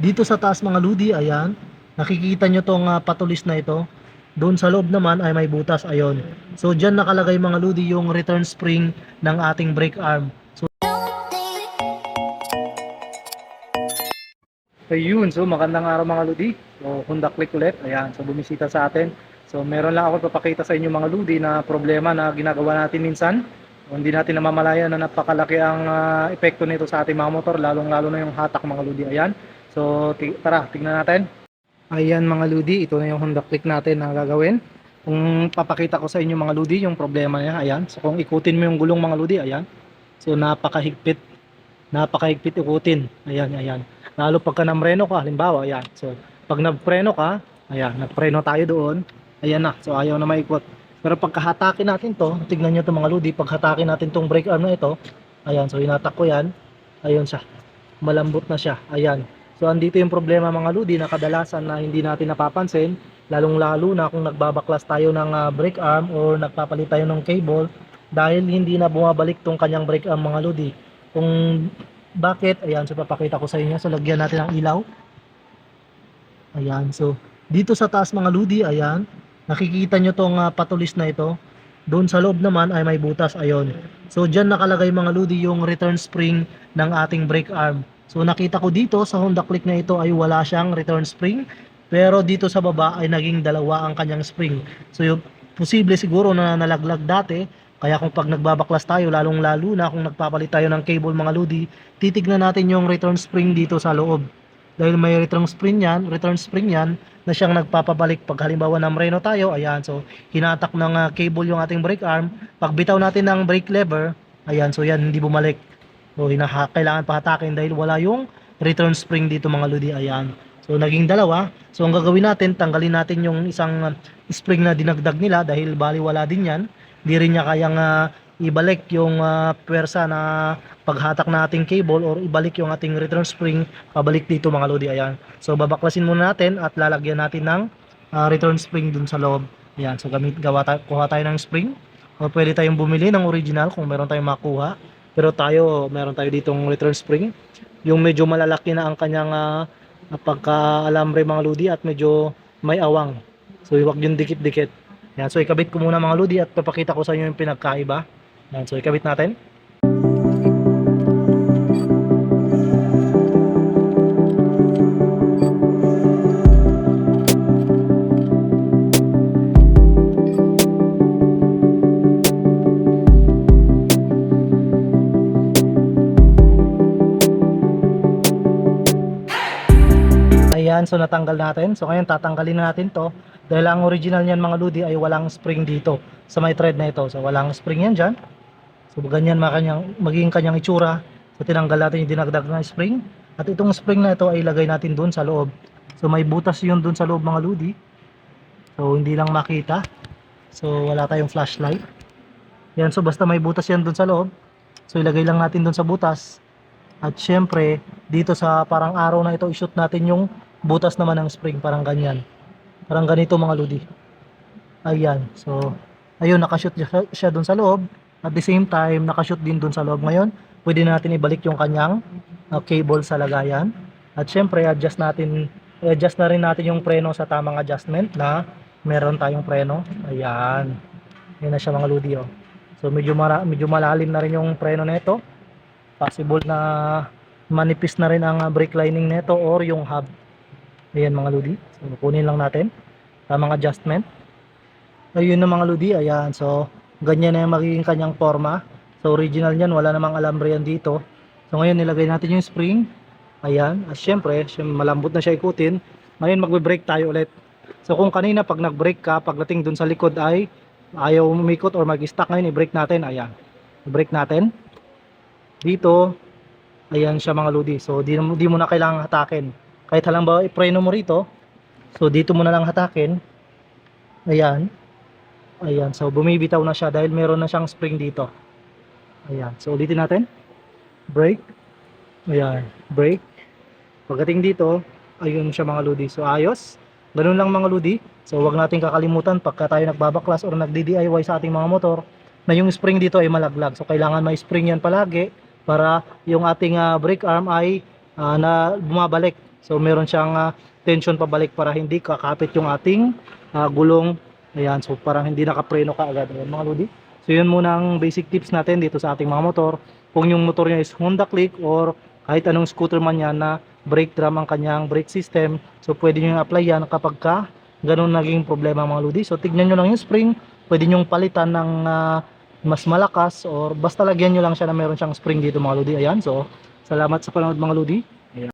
dito sa taas mga ludi, ayan, nakikita nyo tong ah, patulis na ito. Doon sa loob naman ay may butas, ayon. So dyan nakalagay mga ludi yung return spring ng ating brake arm. So Ayun, so magandang araw mga ludi. So Honda Click ulit, ayan, so bumisita sa atin. So meron lang ako papakita sa inyo mga ludi na problema na ginagawa natin minsan. So, hindi natin namamalayan na napakalaki ang ah, epekto nito sa ating mga motor, lalong-lalo na yung hatak mga ludi. Ayan. So tara, tingnan natin. Ayan mga ludi, ito na yung Honda Click natin na gagawin. Kung papakita ko sa inyo mga ludi yung problema niya, ayan. So kung ikutin mo yung gulong mga ludi, ayan. So napakahigpit. Napakahigpit ikutin. Ayan, ayan. Lalo pagka namreno ka, halimbawa, ayan. So pag nagpreno ka, ayan, nagpreno tayo doon. Ayan na. So ayaw na maikot. Pero pagkahatakin natin to, tignan nyo to mga ludi, paghatakin natin tong brake arm na ito, ayan, so hinatak ko yan, ayun siya, malambot na siya, ayan. So andito yung problema mga ludi na kadalasan na hindi natin napapansin, lalong lalo na kung nagbabaklas tayo ng ah, brake arm or nagpapalit tayo ng cable dahil hindi na bumabalik tong kanyang brake arm mga ludi. Kung bakit, ayan, so papakita ko sa inyo, so lagyan natin ng ilaw. Ayan, so dito sa taas mga ludi, ayan, nakikita nyo tong ah, patulis na ito. Doon sa loob naman ay may butas, ayon. So dyan nakalagay mga ludi yung return spring ng ating brake arm. So nakita ko dito sa Honda Click na ito ay wala siyang return spring. Pero dito sa baba ay naging dalawa ang kanyang spring. So yung posible siguro na nalaglag dati. Kaya kung pag nagbabaklas tayo, lalong lalo na kung nagpapalit tayo ng cable mga ludi, titignan natin yung return spring dito sa loob. Dahil may return spring yan, return spring yan, na siyang nagpapabalik pag halimbawa namreno tayo, ayan, so hinatak ng ah, cable yung ating brake arm, pag bitaw natin ng brake lever, ayan, so yan, hindi bumalik. So hinaha, kailangan pahatakin dahil wala yung return spring dito mga ludi, ayan. So naging dalawa, so ang gagawin natin, tanggalin natin yung isang ah, spring na dinagdag nila dahil bali wala din yan, hindi rin niya kayang ah, ibalik yung ah, pwersa na paghatak na ating cable or ibalik yung ating return spring pabalik dito mga lodi ayan. So babaklasin muna natin at lalagyan natin ng ah, return spring dun sa loob. Ayan. So gamit gawa tayo kuha tayo ng spring. O pwede tayong bumili ng original kung meron tayong makuha pero tayo meron tayo ditong return spring yung medyo malalaki na ang kanyang uh, pagka-alambre mga lodi at medyo may awang so huwag yung dikit-dikit Yan, so ikabit ko muna mga lodi at papakita ko sa inyo yung pinagkaiba. Yan, so ikabit natin. Ayan, so natanggal natin. So ngayon tatanggalin na natin to. Dahil ang original niyan mga ludi ay walang spring dito sa may thread na ito. So walang spring yan dyan. So ganyan makanyang, magiging kanyang itsura. So tinanggal natin yung dinagdag na spring. At itong spring na ito ay ilagay natin doon sa loob. So may butas yun doon sa loob mga ludi. So hindi lang makita. So wala tayong flashlight. Yan, so basta may butas yan doon sa loob. So ilagay lang natin doon sa butas. At syempre, dito sa parang araw na ito, ishoot natin yung butas naman ng spring, parang ganyan. Parang ganito mga ludi. Ayan, so, ayun, nakashoot siya, siya dun sa loob. At the same time, nakashoot din dun sa loob. Ngayon, pwede natin ibalik yung kanyang uh, cable sa lagayan. At syempre, adjust natin, adjust na rin natin yung preno sa tamang adjustment na meron tayong preno. Ayan. Yan na siya mga ludi, oh. So, medyo, mara, medyo malalim na rin yung preno nito possible na manipis na rin ang uh, brake lining nito or yung hub. Ayan mga ludi. So kunin lang natin. Tamang adjustment. Ayun na mga ludi. Ayan. So ganyan na yung magiging kanyang forma. So original niyan. Wala namang alambre yan dito. So ngayon nilagay natin yung spring. Ayan. At syempre, malambot na siya ikutin. Ngayon magbe-brake tayo ulit. So kung kanina pag nag-brake ka, pagdating dun sa likod ay ayaw umikot or mag-stuck ngayon, i-brake natin. Ayan. I-brake natin dito ayan siya mga ludi so di, di mo na kailangan hatakin. Kahit halimbawa ipreno mo rito so dito mo na lang hatakin. Ayan. Ayan. So bumibitaw na siya dahil meron na siyang spring dito. Ayan. So ulitin natin. Brake ayan. Brake pagdating dito ayun siya mga ludi so ayos. Ganun lang mga ludi so wag natin kakalimutan pagka tayo nagbabaklas or nagdi-DIY sa ating mga motor na yung spring dito ay malaglag. So kailangan may spring yan palagi para yung ating ah, brake arm ay ah, na bumabalik So meron siyang ah, tension pabalik para hindi kakapit yung ating ah, gulong. Ayan, so parang hindi nakapreno ka agad. Ayan, mga lodi. So yun muna ang basic tips natin dito sa ating mga motor. Kung yung motor niya is Honda Click or kahit anong scooter man yan na brake drum ang kanyang brake system. So pwede nyo yung apply yan kapag ka ganun naging problema mga lodi. So tignan nyo lang yung spring. Pwede nyo palitan ng ah, mas malakas or basta lagyan nyo lang siya na meron siyang spring dito mga lodi. Ayan, so salamat sa panonood mga lodi.